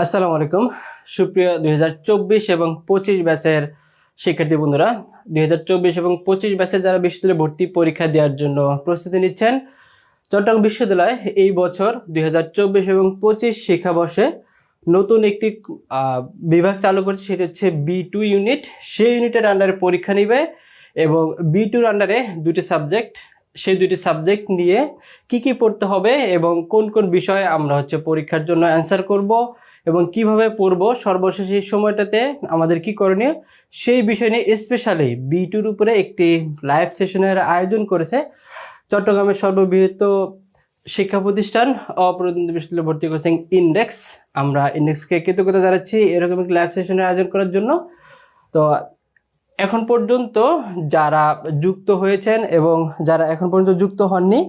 আসসালামু আলাইকুম। সুপ্রিয় দুই হাজার চব্বিশ এবং পঁচিশ ব্যাচের শিক্ষার্থী বন্ধুরা, দুই হাজার চব্বিশ এবং পঁচিশ ব্যাচে যারা বিশ্ববিদ্যালয়ে ভর্তি পরীক্ষা দেওয়ার জন্য প্রস্তুতি নিচ্ছেন, চট্টগ্রাম বিশ্ববিদ্যালয় এই বছর দুই হাজার চব্বিশ এবং পঁচিশ শিক্ষাবর্ষে নতুন একটি বিভাগ চালু করছে, সেটি হচ্ছে বি টু ইউনিট। সেই ইউনিটের আন্ডারে পরীক্ষা নিবে এবং বি টুর আন্ডারে দুটি সাবজেক্ট, সেই দুটি সাবজেক্ট নিয়ে কি কি পড়তে হবে এবং কোন কোন বিষয়ে আমরা হচ্ছে পরীক্ষার জন্য অ্যান্সার করব এবং কীভাবে পড়ব সর্বশেষ এই সময়টাতে আমাদের কি করণীয়? সেই বিষয় নিয়ে স্পেশালি বি টুর উপরে একটি লাইভ সেশনের আয়োজন করেছে চট্টগ্রামের সর্ববৃহৎ শিক্ষা প্রতিষ্ঠান অপ্রতিনিধি বিশ্ববিদ্যালয় ভর্তি কোচিং ইন্ডেক্স আমরা ইন্ডেক্সকে কৃতজ্ঞতা জানাচ্ছি এরকম একটি লাইভ সেশনের আয়োজন করার জন্য। তো এখন পর্যন্ত যারা যুক্ত হয়েছেন এবং যারা এখন পর্যন্ত যুক্ত হননি,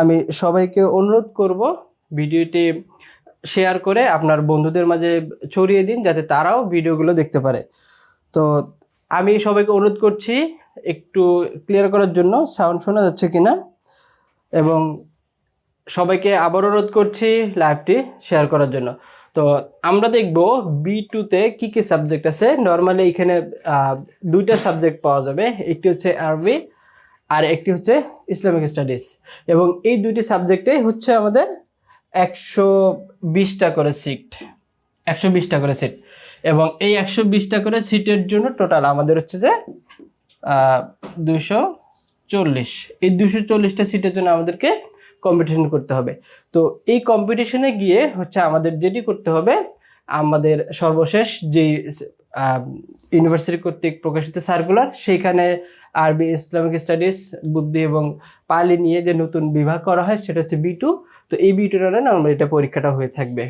আমি সবাইকে অনুরোধ করব ভিডিওটি শেয়ার করে আপনার বন্ধুদের মাঝে ছড়িয়ে দিন যাতে তারাও ভিডিওগুলো দেখতে পারে। তো আমি সবাইকে অনুরোধ করছি একটু ক্লিয়ার করার জন্য সাউন্ড শোনা যাচ্ছে কিনা? এবং সবাইকে আবার অনুরোধ করছি লাইভটি শেয়ার করার জন্য। তো আমরা দেখব বি টুতে কী কী সাবজেক্ট আছে। নর্মালি এখানে দুইটা সাবজেক্ট পাওয়া যাবে, একটি হচ্ছে আরবি আর একটি হচ্ছে ইসলামিক স্টাডিজ এবং এই দুইটি সাবজেক্টে হচ্ছে আমাদের একশো বিশটা করে সিট একশো বিশটা করে সিট এবং এই একশো বিশটা করে সিটের জন্য টোটাল আমাদের হচ্ছে যে দুশো চল্লিশ। এই দুশো চল্লিশটা সিটের জন্য আমাদেরকে কম্পিটিশন করতে হবে। তো এই কম্পিটিশনে গিয়ে হচ্ছে আমাদের যেটি করতে হবে, আমাদের সর্বশেষ যেই ইউনিভার্সিটি কর্তৃক প্রকাশিত সার্কুলার সেইখানে আরবি ইসলামিক স্টাডিজ বুদ্ধি এবং পালি নিয়ে যে নতুন বিভাগ করা হয়, সেটা হচ্ছে বি টু তো এই বি টুর নর্মাল এটা পরীক্ষাটা হয়ে থাকবে।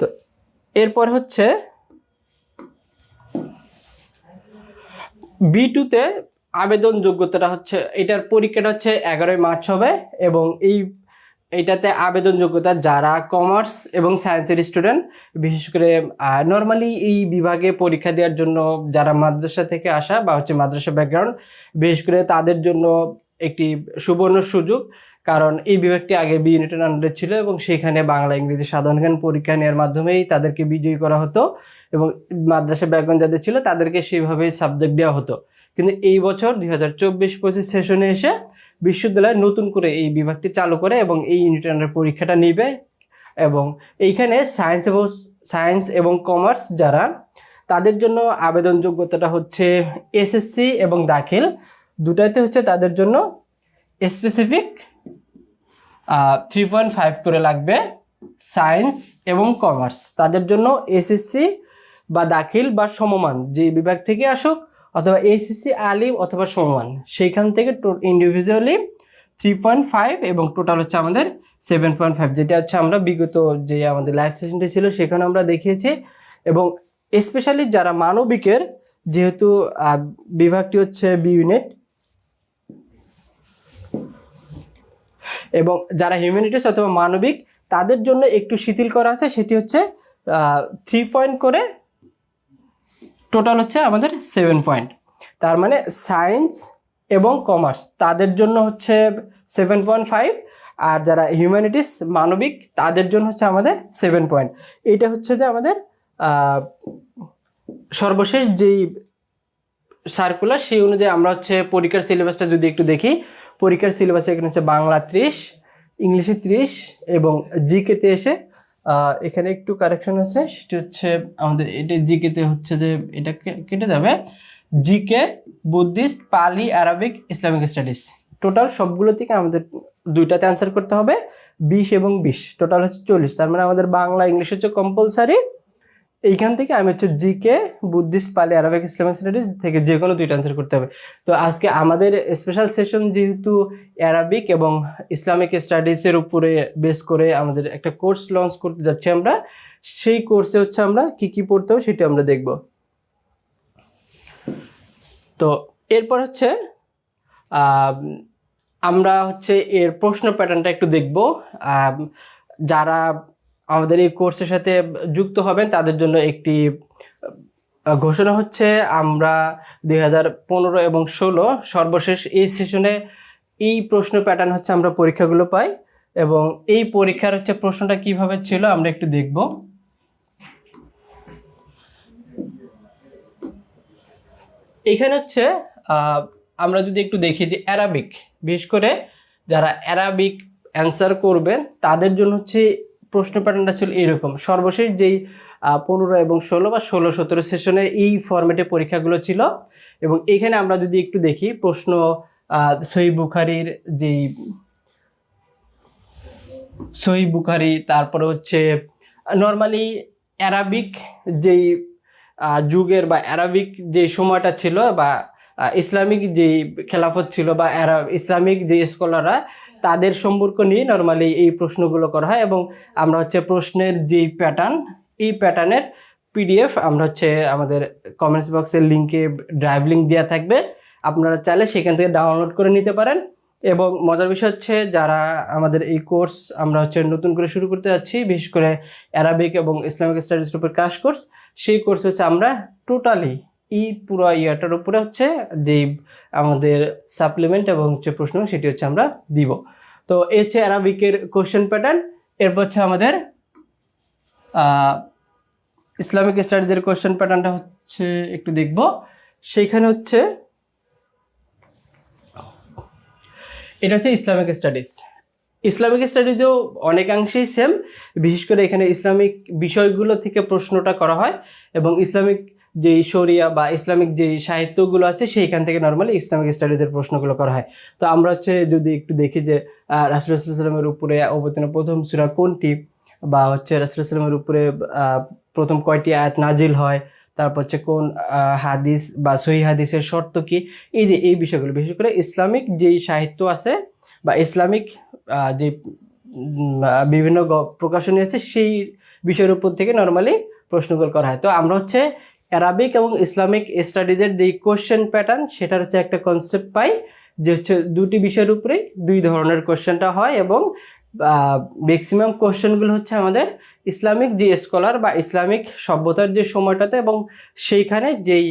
তো এরপর হচ্ছে বি টুতে আবেদন যোগ্যতাটা হচ্ছে, এটার পরীক্ষাটা হচ্ছে এগারোই মার্চ হবে এবং এই, এটাতে আবেদন যোগ্যতা যারা কমার্স এবং সায়েন্সের স্টুডেন্ট, বিশেষ করে নর্মালি এই বিভাগে পরীক্ষা দেওয়ার জন্য যারা মাদ্রাসা থেকে আসা বা হচ্ছে মাদ্রাসা ব্যাকগ্রাউন্ড বিশেষ করে তাদের জন্য একটি সুবর্ণ সুযোগ কারণ এই বিভাগটি আগে বি ইউনিটের আন্ডারে ছিল এবং সেখানে বাংলা, ইংরেজি সাধারণ জ্ঞান পরীক্ষা নেওয়ার মাধ্যমেই তাদেরকে বিজয়ী করা হতো এবং মাদ্রাসা ব্যাকগ্রাউন্ড যাদের ছিল তাদেরকে সেইভাবেই সাবজেক্ট দেওয়া হতো। কিন্তু এই বছর দুই হাজার চব্বিশ পঁচিশ সেশনে এসে বিশ্ববিদ্যালয় নতুন করে এই বিভাগটি চালু করে এবং এই ইউনিটের আন্ডারে পরীক্ষাটা নিবে এবং এইখানে সায়েন্স এবং সায়েন্স এবং কমার্স যারা, তাদের জন্য আবেদন যোগ্যতাটা হচ্ছে এসএসসি এবং দাখিল। দুটাতে হচ্ছে তাদের জন্য স্পেসিফিক থ্রি পয়েন্ট ফাইভ করে লাগবে সায়েন্স এবং কমার্স তাদের জন্য এসএসসি বা দাখিল বা সমমান, যে বিভাগ থেকে আসুক, অথবা এসএসসি আলিম অথবা সমমান, সেইখান থেকে ইন্ডিভিজুয়ালি থ্রি পয়েন্ট ফাইভ এবং টোটাল হচ্ছে আমাদের সেভেন পয়েন্ট ফাইভ যেটা হচ্ছে আমরা বিগত যে আমাদের লাইভ সেশনটি ছিল, সেখানে আমরা দেখিয়েছি। এবং স্পেশালি যারা মানবিকের, যেহেতু বিভাগটি হচ্ছে বি ইউনিট এবং যারা হিউম্যানিটিস অথবা মানবিক, তাদের জন্য একটু শিথিল করা আছে, সেটি হচ্ছে থ্রি পয়েন্ট করে টোটাল হচ্ছে আমাদের সেভেন পয়েন্ট তার মানে সায়েন্স এবং কমার্স তাদের জন্য হচ্ছে সেভেন পয়েন্ট ফাইভ আর যারা হিউম্যানিটিস মানবিক, তাদের জন্য হচ্ছে আমাদের সেভেন পয়েন্ট এটা হচ্ছে যে আমাদের সর্বশেষ যেই সার্কুলার সেই অনুযায়ী আমরা হচ্ছে পরীক্ষার সিলেবাসটা যদি একটু দেখি পরীক্ষার সিলেবাসে এখানে হচ্ছে বাংলা ত্রিশ, ইংলিশে ত্রিশ এবং জিকেতে এসে এখানে একটু কারেকশন আছে, সেটি হচ্ছে আমাদের এটা জিকেতে হচ্ছে যে এটা কেটে যাবে। GK Buddhist Pali Arabic Islamic studies total সবগুলো থেকে আমাদের দুইটাতে অ্যান্সার করতে হবে, বিশ এবং বিশ। টোটাল হচ্ছে চল্লিশ। তার মানে আমাদের বাংলা, ইংলিশ হচ্ছে কম্পালসারি এইখান থেকে আমি হচ্ছে GK Buddhist Pali Arabic Islamic studies থেকে যে কোনো দুইটা অ্যান্সার করতে হবে। তো আজকে আমাদের স্পেশাল সেশন যেহেতু অ্যারাবিক এবং ইসলামিক স্টাডিজের উপরে বেস করে আমাদের একটা কোর্স লঞ্চ করতে যাচ্ছি আমরা, সেই কোর্সে হচ্ছে আমরা কি কি পড়তে হবে সেটা আমরা দেখব। তো এরপর হচ্ছে আমরা হচ্ছে এর প্রশ্ন প্যাটার্নটা একটু দেখব। যারা আমাদের এই কোর্সের সাথে যুক্ত হবেন, তাদের জন্য একটি ঘোষণা হচ্ছে আমরা দুই হাজার পনেরো এবং ষোলো সর্বশেষ এই সেশনে এই প্রশ্ন প্যাটার্ন হচ্ছে আমরা পরীক্ষাগুলো পাই এবং এই পরীক্ষার হচ্ছে প্রশ্নটা কীভাবে ছিল আমরা একটু দেখব। এখানে হচ্ছে আমরা যদি একটু দেখি যে অ্যারাবিক বিশেষ করে যারা অ্যারাবিক অ্যান্সার করবেন, তাদের জন্য হচ্ছে প্রশ্ন প্যাটার্নটা ছিল এরকম। সর্বশেষ যেই পনেরো এবং ষোলো বা ষোলো সতেরো সেশনে এই ফরম্যাটে পরীক্ষাগুলো ছিল এবং এখানে আমরা যদি একটু দেখি, প্রশ্ন সহি বুখারির যেই সহি বুখারি, তারপরে হচ্ছে নর্মালি অ্যারাবিক যেই যুগের বা অ্যারাবিক যে সময়টা ছিল বা ইসলামিক যে খেলাফত ছিল বা ইসলামিক যে স্কলাররা তাদের সম্পর্ক নিয়ে নর্মালি এই প্রশ্নগুলো করা হয় এবং আমরা হচ্ছে প্রশ্নের যেই প্যাটার্ন এই প্যাটার্নের পিডিএফ আমরা হচ্ছে আমাদের কমেন্টস বক্সের লিঙ্কে ড্রাইভ লিঙ্ক দেওয়া থাকবে। আপনারা চাইলে সেখান থেকে ডাউনলোড করে নিতে পারেন। এবং মজার বিষয় হচ্ছে যারা আমাদের এই কোর্স আমরা হচ্ছে নতুন করে শুরু করতে যাচ্ছি, বিশেষ করে অ্যারাবিক এবং ইসলামিক স্টাডিজের উপর ক্রাশ কোর্স সেই কোর্স হচ্ছে আমরা টোটালি এই পুরো ইয়ারটার উপরে হচ্ছে যেই আমাদের সাপ্লিমেন্ট এবং হচ্ছে প্রশ্ন, সেটি হচ্ছে আমরা দিব। তো এই হচ্ছে অ্যারাবিকের কোশ্চেন প্যাটার্ন এরপর হচ্ছে আমাদের ইসলামিক স্টাডিজের কোশ্চেন প্যাটার্নটা হচ্ছে একটু দেখব। সেইখানে হচ্ছে, এটা হচ্ছে ইসলামিক স্টাডিজ ইসলামিক স্টাডিজও অনেকাংশেই সেম বিশেষ করে এখানে ইসলামিক বিষয়গুলো থেকে প্রশ্নটা করা হয় এবং ইসলামিক যে শরিয়া বা ইসলামিক যে সাহিত্যগুলো আছে, সেইখান থেকে নর্মালি ইসলামিক স্টাডিজের প্রশ্নগুলো করা হয়। তো আমরা হচ্ছে যদি একটু দেখি যে রাসুলামের উপরে অবতীর্ণ প্রথম সুরা কোনটি? বা হচ্ছে রাসুলামের উপরে প্রথম কয়টি আয়াত নাজিল হয়? তারপর হচ্ছে কোন হাদিস বা সহি হাদিসের শর্ত কি? এই যে, এই বিষয়গুলো। বিশেষ করে ইসলামিক যেই সাহিত্য আছে বা ইসলামিক যে বিভিন্ন প্রকাশনী আছে, সেই বিষয়ের উপর থেকে নর্মালি প্রশ্নগুলো করা হয়। তো আমরা হচ্ছে অ্যারাবিক এবং ইসলামিক স্টাডিজের যে কোশ্চেন প্যাটার্ন সেটার হচ্ছে একটা কনসেপ্ট পাই, যে হচ্ছে দুটি বিষয়ের উপরেই দুই ধরনের কোশ্চেনটা হয় এবং ম্যাক্সিমাম কোশ্চেনগুলো হচ্ছে আমাদের ইসলামিক যে স্কলার বা ইসলামিক সভ্যতার যে সময়টাতে এবং সেইখানে যেই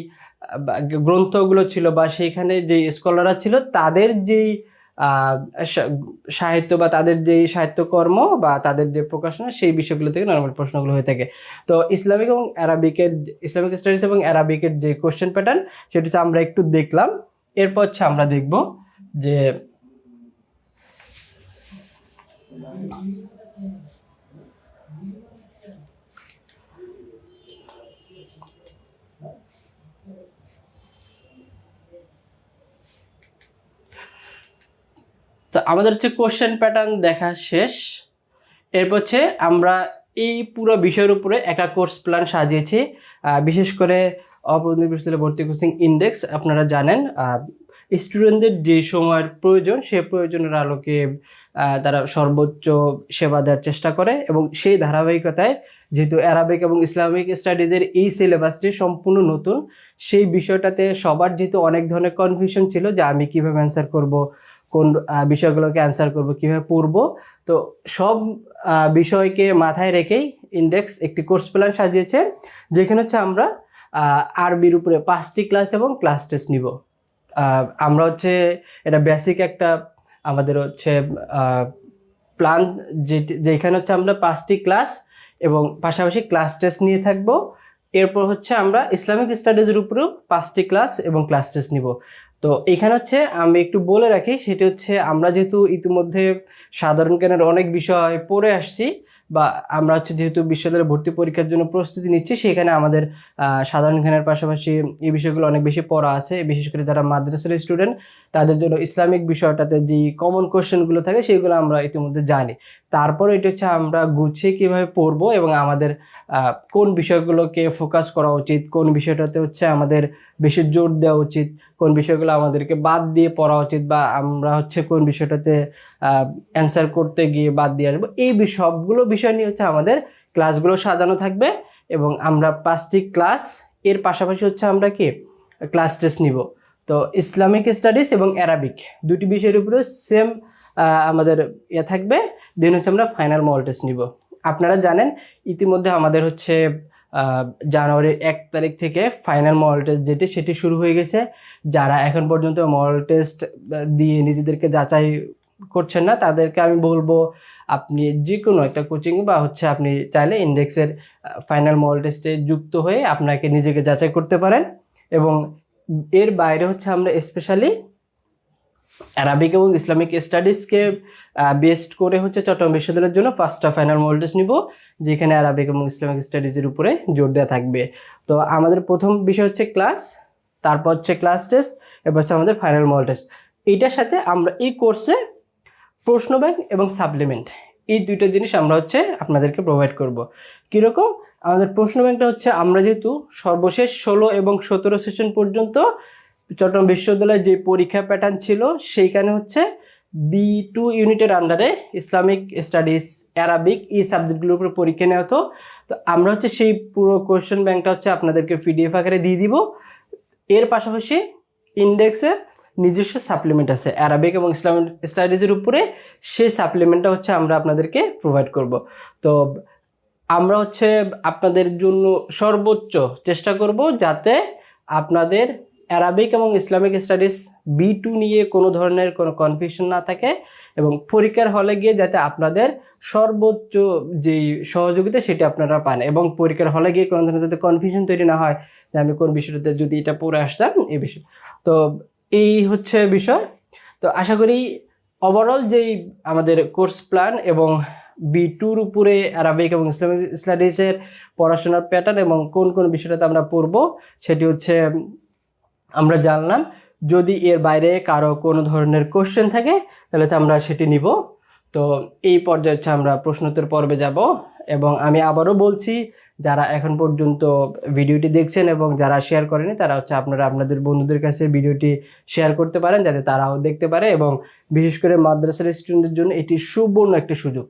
গ্রন্থগুলো ছিল বা সেইখানে যে স্কলাররা ছিল, তাদের যেই সাহিত্য বা তাদের যেই সাহিত্যকর্ম বা তাদের যে প্রকাশনা, সেই বিষয়গুলো থেকে নর্মাল প্রশ্নগুলো হয়ে থাকে। তো ইসলামিক এবং অ্যারাবিকের ইসলামিক স্টাডিজ এবং অ্যারাবিকের যে কোশ্চেন প্যাটার্ন সেটা হচ্ছে আমরা একটু দেখলাম। এরপর হচ্ছে আমরা দেখব যে তো আমাদের হচ্ছে কোশ্চেন প্যাটার্ন দেখা শেষ। এরপর হচ্ছে আমরা এই পুরো বিষয়ের উপরে একটা কোর্স প্ল্যান সাজিয়েছি। বিশেষ করে বিশ্ববিদ্যালয় ভর্তি কোচিং ইন্ডেক্স আপনারা জানেন স্টুডেন্টদের যে সময়ের প্রয়োজন, সে প্রয়োজনের আলোকে তারা সর্বোচ্চ সেবা দেওয়ার চেষ্টা করে এবং সেই ধারাবাহিকতায় যেহেতু অ্যারাবিক এবং ইসলামিক স্টাডিজের এই সিলেবাসটি সম্পূর্ণ নতুন, সেই বিষয়টাতে সবার যেহেতু অনেক ধরনের কনফিউশন ছিল যে আমি কীভাবে অ্যান্সার করব কোন বিষয়গুলোকে অ্যান্সার করব, কীভাবে পড়ব? তো সব বিষয়কে মাথায় রেখেই ইন্ডেক্স একটি কোর্স প্ল্যান সাজিয়েছে, যেখানে হচ্ছে আমরা আরবির উপরে পাঁচটি ক্লাস এবং ক্লাস টেস্ট নিব। আমরা হচ্ছে এটা বেসিক একটা আমাদের হচ্ছে প্ল্যান যেখানে হচ্ছে আমরা পাঁচটি ক্লাস এবং পাশাপাশি ক্লাস টেস্ট নিয়ে থাকব। এরপর হচ্ছে আমরা ইসলামিক স্টাডিজের উপরেও পাঁচটি ক্লাস এবং ক্লাস টেস্ট নিব। তো এখানে হচ্ছে আমি একটু বলে রাখি, সেটি হচ্ছে আমরা যেহেতু ইতিমধ্যে সাধারণ জ্ঞানের অনেক বিষয় পড়ে আসছি বা আমরা হচ্ছে যেহেতু বিশ্ববিদ্যালয়ে ভর্তি পরীক্ষার জন্য প্রস্তুতি নিচ্ছি, সেখানে আমাদের সাধারণ জ্ঞানের পাশাপাশি এই বিষয়গুলো অনেক বেশি পড়া আছে, বিশেষ করে যারা মাদ্রাসার স্টুডেন্ট তাদের জন্য ইসলামিক বিষয়টাতে যে কমন কোশ্চেনগুলো থাকে, সেগুলো আমরা ইতিমধ্যে জানি। তারপর এটা হচ্ছে আমরা গুছিয়ে কীভাবে পড়ব এবং আমাদের কোন বিষয়গুলোকে ফোকাস করা উচিত, কোন বিষয়টাতে হচ্ছে আমাদের বেশি জোর দেওয়া উচিত, কোন বিষয়গুলো আমাদেরকে বাদ দিয়ে পড়া উচিত বা আমরা হচ্ছে কোন বিষয়টাতে অ্যান্সার করতে গিয়ে বাদ দিয়ে আসব। এই সবগুলো বিষয় নিয়ে হচ্ছে আমাদের ক্লাসগুলো সাজানো থাকবে এবং আমরা পাঁচটি ক্লাস এর পাশাপাশি হচ্ছে আমরা কি ক্লাস টেস্ট নিব। তো ইসলামিক স্টাডিজ এবং অ্যারাবিক দুটি বিষয়ের উপরে সেম আমাদের ইয়ে থাকবে। দেন হচ্ছে আমরা ফাইনাল মল টেস্ট নিব। আপনারা জানেন, ইতিমধ্যে আমাদের হচ্ছে জানুয়ারির এক তারিখ থেকে ফাইনাল মল টেস্ট যেটি, সেটি শুরু হয়ে গেছে। যারা এখন পর্যন্ত মল টেস্ট দিয়ে নিজেদেরকে যাচাই করছেন না, তাদেরকে আমি বলব, আপনি যে কোনো একটা কোচিং বা হচ্ছে আপনি চাইলে ইন্ডেক্সের ফাইনাল মল টেস্টে যুক্ত হয়ে আপনাকে নিজেকে যাচাই করতে পারেন। এবং এর বাইরে হচ্ছে আমরা স্পেশালি অ্যারাবিক এবং ইসলামিক স্টাডিজকে বেস্ট করে হচ্ছে চট্টগ্রাম বিশ্ববিদ্যালয়ের জন্য ফার্স্টটা ফাইনাল মডেল টেস্ট নিব, যেখানে অ্যারাবিক এবং ইসলামিক স্টাডিজের উপরে জোর দেওয়া থাকবে। তো আমাদের প্রথম বিষয় হচ্ছে ক্লাস তারপর হচ্ছে ক্লাস টেস্ট এবার হচ্ছে আমাদের ফাইনাল মডেল টেস্ট এইটার সাথে আমরা এই কোর্সে প্রশ্ন ব্যাংক এবং সাপ্লিমেন্ট এই দুইটা জিনিস আমরা হচ্ছে আপনাদেরকে প্রোভাইড করব। কীরকম? আমাদের প্রশ্ন ব্যাংকটা হচ্ছে আমরা যেহেতু সর্বশেষ ষোলো এবং সতেরো সেশন পর্যন্ত চট্টগ্রাম বিশ্ববিদ্যালয়ের যে পরীক্ষা প্যাটার্ন ছিল, সেইখানে হচ্ছে বি টু ইউনিটের আন্ডারে ইসলামিক স্টাডিজ অ্যারাবিক এই সাবজেক্টগুলোর উপর পরীক্ষা নেওয়া হতো। তো আমরা হচ্ছে সেই পুরো কোয়েশ্চেন ব্যাংকটা হচ্ছে আপনাদেরকে পিডিএফ আকারে দিয়ে দিব। এর পাশাপাশি ইন্ডেক্সের নিজস্ব সাপ্লিমেন্ট আছে অ্যারাবিক এবং ইসলামিক স্টাডিজের উপরে সেই সাপ্লিমেন্টটা হচ্ছে আমরা আপনাদেরকে প্রোভাইড করব। তো আমরা হচ্ছে আপনাদের জন্য সর্বোচ্চ চেষ্টা করব যাতে আপনাদের অ্যারাবিক এবং ইসলামিক স্টাডিজ বি টু নিয়ে কোনো ধরনের কোনো কনফিউশন না থাকে এবং পরীক্ষার হলে গিয়ে যাতে আপনাদের সর্বোচ্চ যেই সহযোগিতা সেটা আপনারা পান এবং পরীক্ষার হলে গিয়ে কোনো ধরনের যাতে কনফিউশন তৈরি না হয় যে আমি কোন বিষয়টাতে যদি এটা পড়ে আসতাম এই বিষয়। তো এই হচ্ছে বিষয়। তো আশা করি ওভারঅল যেই আমাদের কোর্স প্ল্যান এবং বি টুর উপরে আরবিক এবং ইসলামিক স্টাডিজের পড়াশোনার প্যাটার্ন এবং কোন কোন বিষয়টাতে আমরা পড়ব সেটি হচ্ছে আমরা জানলাম, যদি এর বাইরে কারও কোনো ধরনের কোশ্চেন থাকে, তাহলে তো আমরা সেটি নিব। তো এই পর্যায়ে হচ্ছে আমরা প্রশ্নোত্তর পর্বে যাব এবং আমি আবারও বলছি, যারা এখন পর্যন্ত ভিডিওটি দেখছেন এবং যারা শেয়ার করেনি, তারা হচ্ছে আপনারা আপনাদের বন্ধুদের কাছে ভিডিওটি শেয়ার করতে পারেন, যাতে তারাও দেখতে পারে এবং বিশেষ করে মাদ্রাসার স্টুডেন্টদের জন্য এটি সুবর্ণ একটি সুযোগ।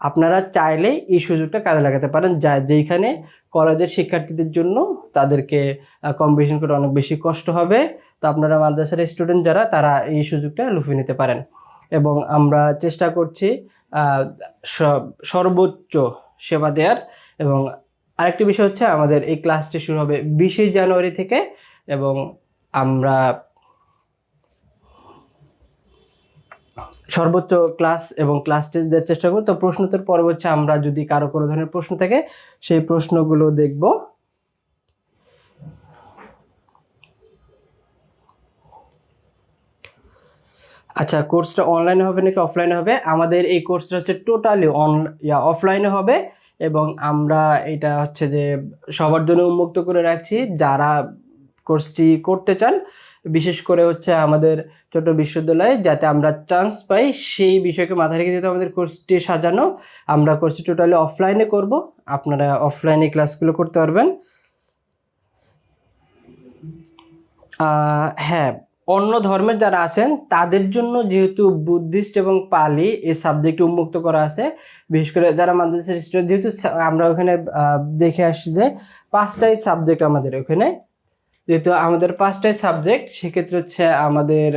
আপনারা চাইলেই এই সুযোগটা কাজে লাগাতে পারেন, যা যেইখানে কলেজের শিক্ষার্থীদের জন্য তাদেরকে কম্পিটিশন করে অনেক বেশি কষ্ট হবে। তো আপনারা মাদ্রাসার স্টুডেন্ট যারা, তারা এই সুযোগটা লুফে নিতে পারেন। এবং আমরা চেষ্টা করছি সর্বোচ্চ সেবা দেওয়ার এবং আরেকটি বিষয় হচ্ছে, আমাদের এই ক্লাসটি শুরু হবে বিশে জানুয়ারি থেকে। এবং আমরা সর্বোচ্চ ক্লাস এবং ক্লাস টেস্ট দেওয়ার চেষ্টা করব। তো প্রশ্নোত্তর পর্ব হচ্ছে, আমরা যদি কারও কোনো ধরনের প্রশ্ন থাকে, সেই প্রশ্নগুলো দেখব। আচ্ছা কোর্সটা অনলাইনে হবে নাকি অফলাইনে হবে? আমাদের এই কোর্সটা হচ্ছে টোটালি অন অফলাইনে হবে এবং আমরা এটা হচ্ছে যে সবার জন্য উন্মুক্ত করে রাখছি। যারা কোর্সটি করতে চান, বিশেষ করে হচ্ছে আমাদের ছোট বিশ্ববিদ্যালয়ে, যাতে আমরা চান্স পাই সেই বিষয়কে মাথায় রেখে যেহেতু আমাদের কোর্সটি সাজানো, আমরা কোর্সটি টোটালি অফলাইনে করব। আপনারা অফলাইনে ক্লাসগুলো করতে পারবেন। হ্যাঁ অন্য ধর্মের যারা আছেন, তাদের জন্য যেহেতু বুদ্ধিস্ট এবং পালি এই সাবজেক্ট উন্মুক্ত করা আছে, বিশেষ করে যারা মাদ্রাসার স্টুডেন্ট যেহেতু আমরা ওখানে দেখে আসছি যে পাঁচটাই সাবজেক্ট আমাদের ওখানে। যেহেতু আমাদের পাঁচটাই সাবজেক্ট সেক্ষেত্রে হচ্ছে আমাদের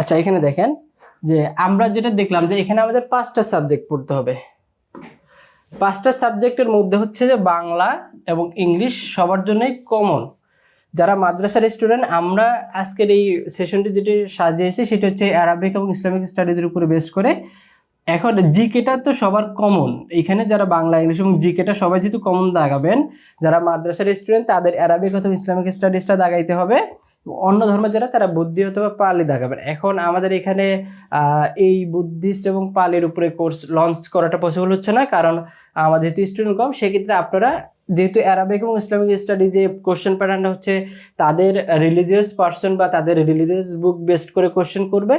আচ্ছা এখানে দেখেন যে আমরা যেটা দেখলাম যে এখানে আমাদের পাঁচটা সাবজেক্ট পড়তে হবে। পাঁচটা সাবজেক্টের মধ্যে হচ্ছে যে বাংলা এবং ইংলিশ সবার জন্যই কমন যারা মাদ্রাসার স্টুডেন্ট আমরা আজকের এই সেশনটি যেটি সাজিয়েছি, সেটা হচ্ছে অ্যারাবিক এবং ইসলামিক স্টাডিজের উপরে বেস করে। এখন জিকেটা তো সবার কমন এখানে যারা বাংলা ইংলিশ এবং জিকেটা সবাই যেহেতু কমন দাগাবেন, যারা মাদ্রাসার স্টুডেন্ট তাদের অ্যারাবিক অথবা ইসলামিক স্টাডিজটা দাগাইতে হবে। অন্য ধর্মের যারা, তারা বুদ্ধি অথবা পালি দাগাবেন। এখন আমাদের এখানে এই বুদ্ধিস্ট এবং পালির উপরে কোর্স লঞ্চ করাটা পসিবল হচ্ছে না, কারণ আমাদের যেহেতু স্টুডেন্ট কম, সেক্ষেত্রে আপনারা যেহেতু অ্যারাবিক এবং ইসলামিক স্টাডি যে কোশ্চেন প্যাটার্নটা হচ্ছে, তাদের রিলিজিয়াস পার্সন বা তাদের রিলিজিয়াস বুক বেস্ট করে কোশ্চেন করবে।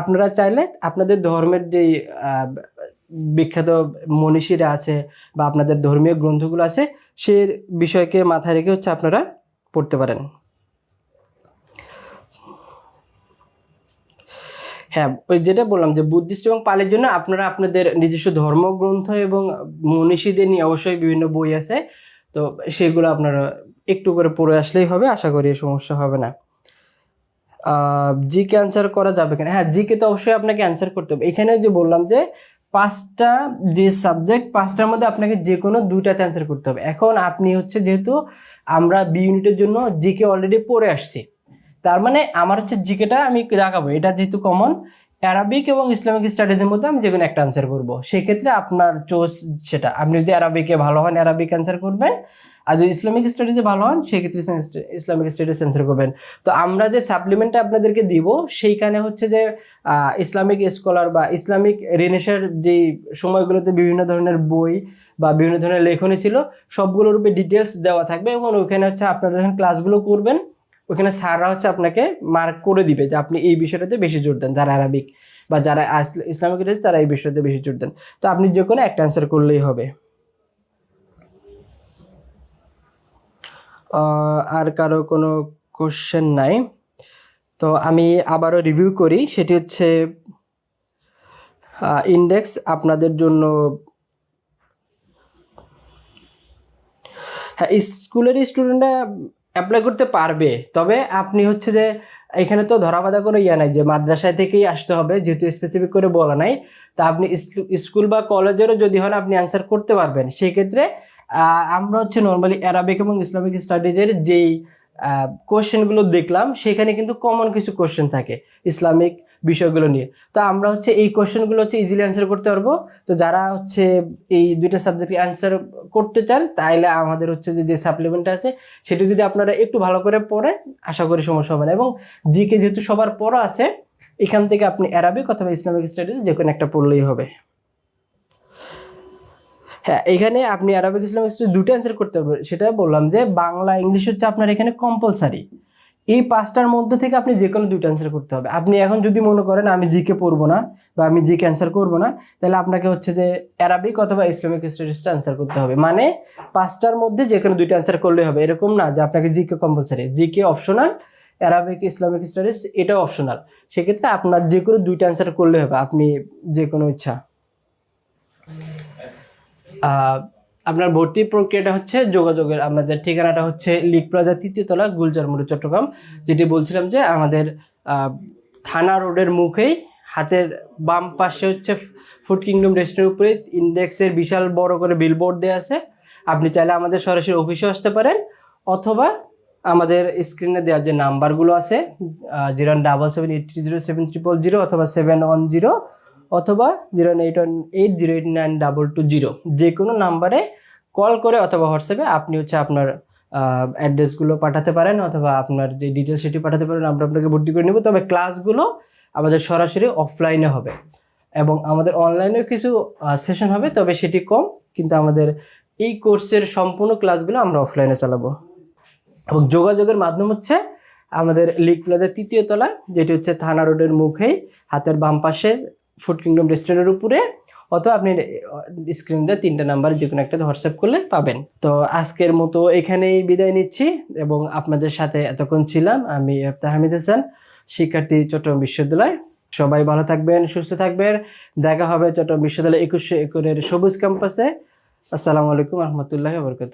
আপনারা চাইলে আপনাদের ধর্মের যেই বিখ্যাত মনীষীরা আছে বা আপনাদের ধর্মীয় গ্রন্থগুলো আছে, সে বিষয়কে মাথায় রেখে হচ্ছে আপনারা পড়তে পারেন। হ্যাঁ ওই যেটা বললাম যে বুদ্ধিস্ট এবং পালের জন্য আপনারা আপনাদের নিজস্ব ধর্মগ্রন্থ এবং মনীষীদের নিয়ে অবশ্যই বিভিন্ন বই আছে। তো সেগুলো আপনারা একটু করে পড়ে আসলেই হবে, আশা করি সমস্যা হবে না। জিকে অ্যান্সার করা যাবে কিনা? হ্যাঁ জিকে তো অবশ্যই আপনাকে অ্যান্সার করতে হবে। এখানে যে বললাম যে পাঁচটা যে সাবজেক্ট পাঁচটার মধ্যে আপনাকে যে কোনো দুইটাতে অ্যান্সার করতে হবে। এখন আপনি হচ্ছে যেহেতু আমরা বি ইউনিটের জন্য জিকে অলরেডি পড়ে আসছি, তার মানে আমার হচ্ছে জিকেটা আমি দেখাবো। এটা যেহেতু কমন অ্যারাবিক এবং ইসলামিক স্টাডিজের মধ্যে আমি যে কোনো একটা অ্যান্সার করব। সেক্ষেত্রে আপনার চোজ সেটা। আপনি যদি অ্যারাবিকে ভালো হন অ্যারাবিক অ্যান্সার করবেন। আর যদি ইসলামিক স্টাডিজে ভালো হন, সেক্ষেত্রে ইসলামিক স্টাডিজ অ্যান্সার করবেন। তো আমরা যে সাপ্লিমেন্টটা আপনাদেরকে দিব, সেইখানে হচ্ছে যে ইসলামিক স্কলার বা ইসলামিক রেনেসার যে সময়গুলোতে বিভিন্ন ধরনের বই বা বিভিন্ন ধরনের লেখনী ছিল, সবগুলোর উপরে ডিটেলস দেওয়া থাকবে এবং ওখানে হচ্ছে আপনারা যখন ক্লাসগুলো করবেন ওখানে স্যাররা হচ্ছে আপনাকে মার্ক করে দিবে যে আপনি এই বিষয়টাতে বেশি জোর দেন, যারা আরবিক বা যারা ইসলামিক রয়েছে তারা এই বিষয়টাতে বেশি জোর দেন। তো আপনি যে কোনো একটা অ্যান্সার করলেই হবে। আর কারও কোনো কোশ্চেন নাই। তো আমি আবারও রিভিউ করি, সেটি হচ্ছে ইন্ডেক্স আপনাদের জন্য হ্যাঁ স্কুলের স্টুডেন্টরা অ্যাপ্লাই করতে পারবে। তবে আপনি হচ্ছে যে, এখানে তো ধরা বাঁধা কোনো ইয়ে নাই যে, মাদ্রাসায় থেকেই আসতে হবে, যেহেতু স্পেসিফিক করে বলা নাই। তা আপনি স্কুল বা কলেজেরও যদি হন, আপনি অ্যান্সার করতে পারবেন। সেই ক্ষেত্রে আমরা হচ্ছে নর্মালি অ্যারাবিক এবং ইসলামিক স্টাডিজের যেই কোশ্চেনগুলো দেখলাম, সেখানে কিন্তু কমন কিছু কোশ্চেন থাকে। ইসলামিক বিষয়গুলো নিয়ে। তো আমরা হচ্ছে এই কোশ্চেনগুলো হচ্ছে ইজিলি অ্যান্সার করতে পারব। তো যারা হচ্ছে এই দুইটা সাবজেক্টে অ্যান্সার করতে চান তাহলে আমাদের হচ্ছে যে যে সাপ্লিমেন্ট আছে, সেটি যদি আপনারা একটু ভালো করে পড়ে আশা করি সমস্যা হবে না। এবং জিকে যেহেতু সবার পড়া আছে, এখান থেকে আপনি অ্যারাবিক অথবা ইসলামিক স্টাডিজ যে কোনো একটা পড়লেই হবে। হ্যাঁ এখানে আপনি অ্যারাবিক ইসলামিক স্টাডিজ দুটো অ্যান্সার করতে পারবেন। সেটা বললাম যে, বাংলা ইংলিশ হচ্ছে আপনার এখানে কম্পালসারি এই পাঁচটার মধ্যে থেকে আপনি যে কোনো দুটো অ্যান্সার করতে হবে। আপনি এখন যদি মনে করেন আমি জিকে পড়ব না বা আমি জিকে অ্যান্সার করব না, তাহলে আপনাকে হচ্ছে যে অ্যারাবিক অথবা ইসলামিক স্টাডিজটা অ্যান্সার করতে হবে। মানে পাঁচটার মধ্যে যে কোনো দুইটা অ্যান্সার করলে হবে। এরকম না যে আপনাকে GK compulsory GK optional Arabic Islamic studies এটাও অপশনাল সেক্ষেত্রে আপনার যে কোনো দুইটা অ্যান্সার করলে হবে, আপনি যে কোনো ইচ্ছা আপনার ভর্তি প্রক্রিয়াটা হচ্ছে যোগাযোগের, আমাদের ঠিকানাটা হচ্ছে লিক প্লাজা তৃতীয় তলা গুলজার চট্টগ্রাম, যেটি বলছিলাম যে আমাদের থানা রোডের মুখেই, হাতের বাম পাশে হচ্ছে ফুড কিংডম রেস্টুরেন্টের উপরে, ইন্ডেক্সের বিশাল বড় করে বিলবোর্ড দেওয়া আছে। আপনি চাইলে আমাদের সরাসরি অফিসে আসতে পারেন, অথবা আমাদের স্ক্রিনে দেওয়া যে নাম্বারগুলো আছে zero double seven eight three zero seven triple zero অথবা সেভেন ওয়ান জিরো অথবা zero eight one eight zero eight nine double two zero, যে কোনো নাম্বারে কল করে অথবা হোয়াটসঅ্যাপে আপনি হচ্ছে আপনার অ্যাড্রেসগুলো পাঠাতে পারেন অথবা আপনার যে ডিটেলস সেটি পাঠাতে পারেন, আমরা আপনাকে ভর্তি করে নেব। তবে ক্লাসগুলো আমাদের সরাসরি অফলাইনে হবে এবং আমাদের অনলাইনেও কিছু সেশন হবে, তবে সেটি কম, কিন্তু আমাদের এই কোর্সের সম্পূর্ণ ক্লাসগুলো আমরা অফলাইনে চালাবো। এবং যোগাযোগের মাধ্যম হচ্ছে আমাদের লিক প্লাজার তৃতীয় তলা যেটি হচ্ছে থানা রোডের মুখেই, হাতের বাম পাশে ফুড কিংডম রেস্টুরেন্টের উপরে, অথবা আপনি স্ক্রিনে তিনটা নাম্বার যে কোনো একটা হোয়াটসঅ্যাপ করলে পাবেন। তো আজকের মতো এখানেই বিদায় নিচ্ছি, এবং আপনাদের সাথে এতক্ষণ ছিলাম আমি আফতাহ হামিদ হাসান, শিক্ষার্থী চট্টগ্রাম বিশ্ববিদ্যালয়। সবাই ভালো থাকবেন, সুস্থ থাকবেন। দেখা হবে চট্টগ্রাম বিশ্ববিদ্যালয় একুশে একরের সবুজ ক্যাম্পাসে আসসালামু আলাইকুম, রহমতুল্লাহ বরকত